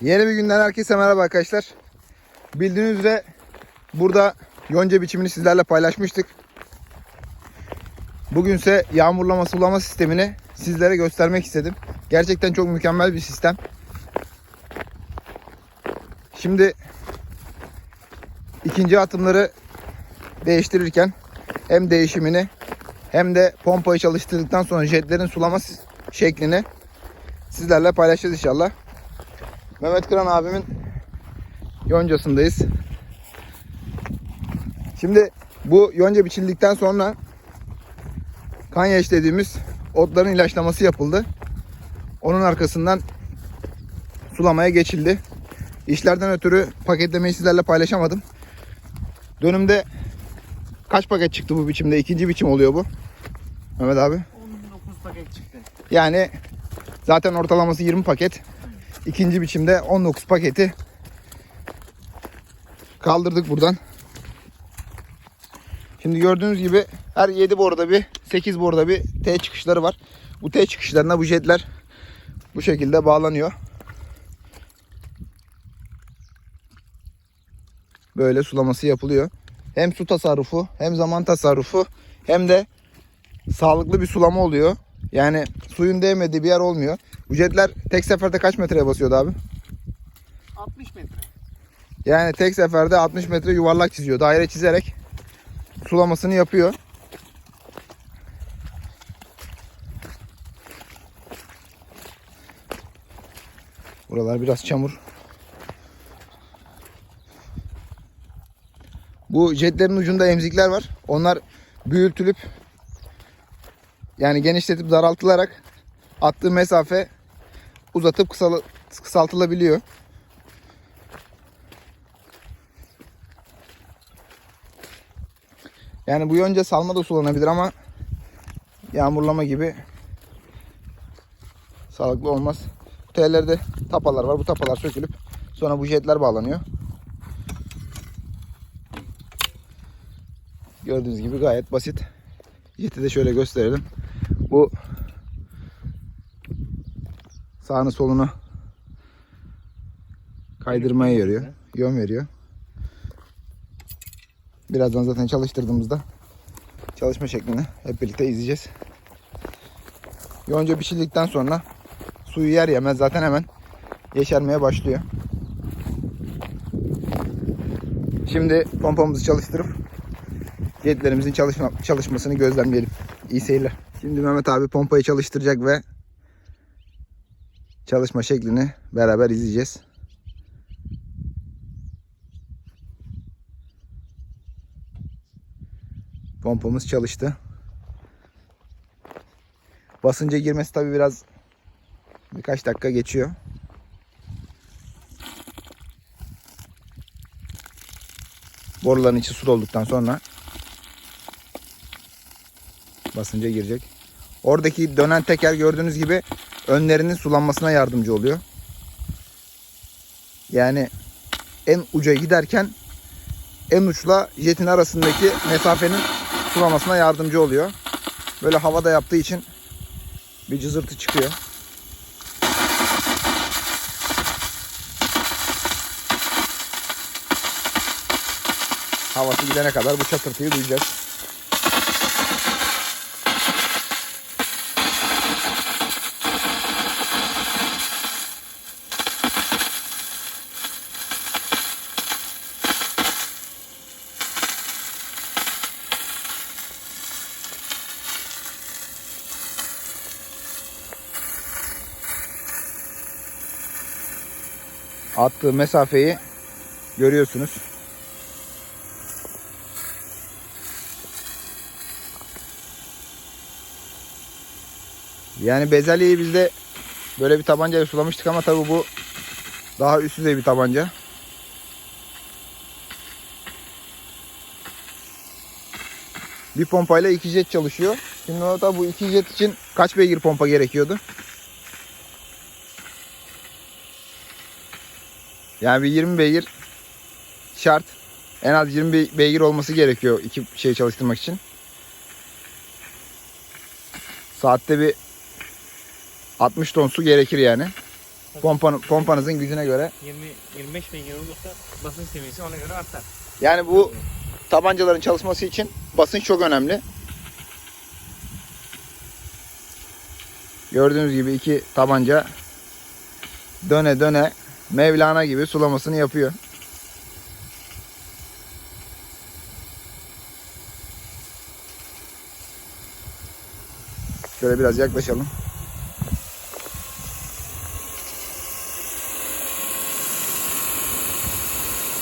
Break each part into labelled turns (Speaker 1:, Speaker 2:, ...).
Speaker 1: Yeni bir günden herkese merhaba arkadaşlar. Bildiğiniz üzere burada yonca biçimini sizlerle paylaşmıştık. Bugünse yağmurlama sulama sistemini sizlere göstermek istedim. Gerçekten çok mükemmel bir sistem. Şimdi ikinci atımları değiştirirken hem değişimini hem de pompayı çalıştırdıktan sonra jetlerin sulama şeklini sizlerle paylaşacağız inşallah. Mehmet Kıran abimin yoncasındayız. Şimdi bu yonca biçildikten sonra kanyaş dediğimiz otların ilaçlaması yapıldı. Onun arkasından sulamaya geçildi. İşlerden ötürü paketlemeyi sizlerle paylaşamadım. Dönümde kaç paket çıktı bu biçimde? İkinci biçim oluyor bu. Mehmet abi.
Speaker 2: 19 paket çıktı.
Speaker 1: Yani zaten ortalaması 20 paket. İkinci biçimde 19 paketi kaldırdık buradan. Şimdi gördüğünüz gibi her 7 borda bir 8 borda bir T çıkışları var. Bu T çıkışlarına bu jetler bu şekilde bağlanıyor. Böyle sulaması yapılıyor. Hem su tasarrufu hem zaman tasarrufu hem de sağlıklı bir sulama oluyor. Yani suyun değmediği bir yer olmuyor. Bu jetler tek seferde kaç metreye basıyordu abi?
Speaker 2: 60 metre.
Speaker 1: Yani tek seferde 60 metre yuvarlak çiziyor. Daire çizerek sulamasını yapıyor. Buralar biraz çamur. Bu jetlerin ucunda emzikler var. Onlar büyütülüp yani genişletip daraltılarak attığı mesafe uzatıp kısal- kısaltılabiliyor. Yani bu yonca salma da sulanabilir ama yağmurlama gibi sağlıklı olmaz. Bu tellerde tapalar var. Bu tapalar sökülüp sonra bu jetler bağlanıyor. Gördüğünüz gibi gayet basit. Jeti de şöyle gösterelim. Bu sağını solunu kaydırmaya yarıyor. Yön veriyor. Birazdan zaten çalıştırdığımızda çalışma şeklini hep birlikte izleyeceğiz. Yonca pişirdikten sonra suyu yer yemez zaten hemen yeşermeye başlıyor. Şimdi pompamızı çalıştırıp jetlerimizin çalışma, çalışmasını gözlemleyelim. İyi seyirler. Şimdi Mehmet abi pompayı çalıştıracak ve çalışma şeklini beraber izleyeceğiz. Pompamız çalıştı. Basınca girmesi tabi biraz birkaç dakika geçiyor. Boruların içi su olduktan sonra basınca girecek. Oradaki dönen teker gördüğünüz gibi önlerinin sulanmasına yardımcı oluyor. Yani en uca giderken en uçla jetin arasındaki mesafenin sulamasına yardımcı oluyor. Böyle havada yaptığı için bir cızırtı çıkıyor. Havası gidene kadar bu çatırtıyı duyacağız. Attığı mesafeyi görüyorsunuz. Yani bezelyeyi biz de böyle bir tabancayla sulamıştık ama tabi bu daha üst düzey bir tabanca. Bir pompayla iki jet çalışıyor. Şimdi orada bu iki jet için kaç beygir pompa gerekiyordu? Yani bir 20 beygir şart. En az 20 be- beygir olması gerekiyor iki şey çalıştırmak için. Saatte bir 60 ton su gerekir yani. Pompanı, pompanızın gücüne göre.
Speaker 3: 20 25 beygir olursa basınç seviyesi ona göre artar.
Speaker 1: Yani bu tabancaların çalışması için basınç çok önemli. Gördüğünüz gibi iki tabanca döne döne Mevlana gibi sulamasını yapıyor. Şöyle biraz yaklaşalım.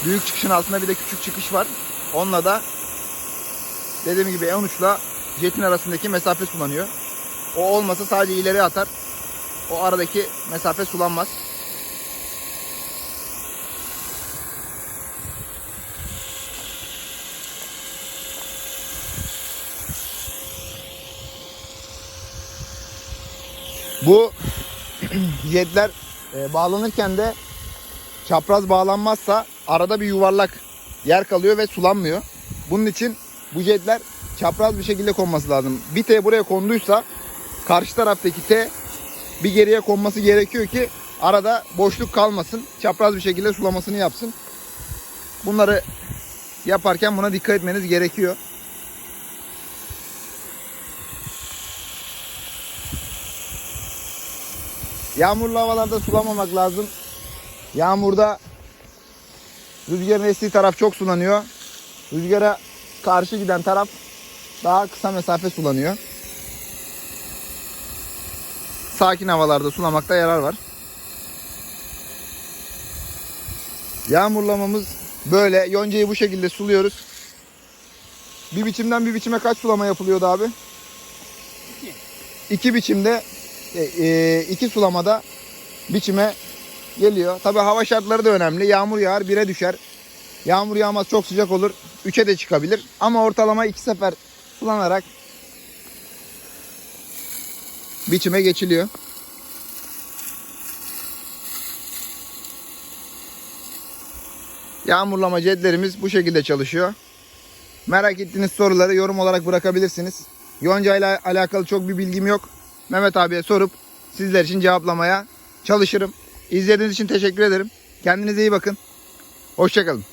Speaker 1: Büyük çıkışın altında bir de küçük çıkış var. Onunla da dediğim gibi E13'la jetin arasındaki mesafe sulanıyor. O olmasa sadece ileri atar. O aradaki mesafe sulanmaz. Bu jetler e, bağlanırken de çapraz bağlanmazsa arada bir yuvarlak yer kalıyor ve sulanmıyor. Bunun için bu jetler çapraz bir şekilde konması lazım. Bir T buraya konduysa karşı taraftaki T bir geriye konması gerekiyor ki arada boşluk kalmasın. Çapraz bir şekilde sulamasını yapsın. Bunları yaparken buna dikkat etmeniz gerekiyor. Yağmurlu havalarda sulamamak lazım. Yağmurda rüzgarın estiği taraf çok sulanıyor. Rüzgara karşı giden taraf daha kısa mesafe sulanıyor. Sakin havalarda sulamakta yarar var. Yağmurlamamız böyle. Yoncayı bu şekilde suluyoruz. Bir biçimden bir biçime kaç sulama yapılıyordu abi?
Speaker 3: İki.
Speaker 1: İki biçimde e, e, iki sulamada biçime geliyor. Tabi hava şartları da önemli. Yağmur yağar bire düşer. Yağmur yağmaz çok sıcak olur. 3'e de çıkabilir. Ama ortalama iki sefer sulanarak biçime geçiliyor. Yağmurlama cedlerimiz bu şekilde çalışıyor. Merak ettiğiniz soruları yorum olarak bırakabilirsiniz. Yonca ile alakalı çok bir bilgim yok. Mehmet abiye sorup sizler için cevaplamaya çalışırım. İzlediğiniz için teşekkür ederim. Kendinize iyi bakın. Hoşçakalın.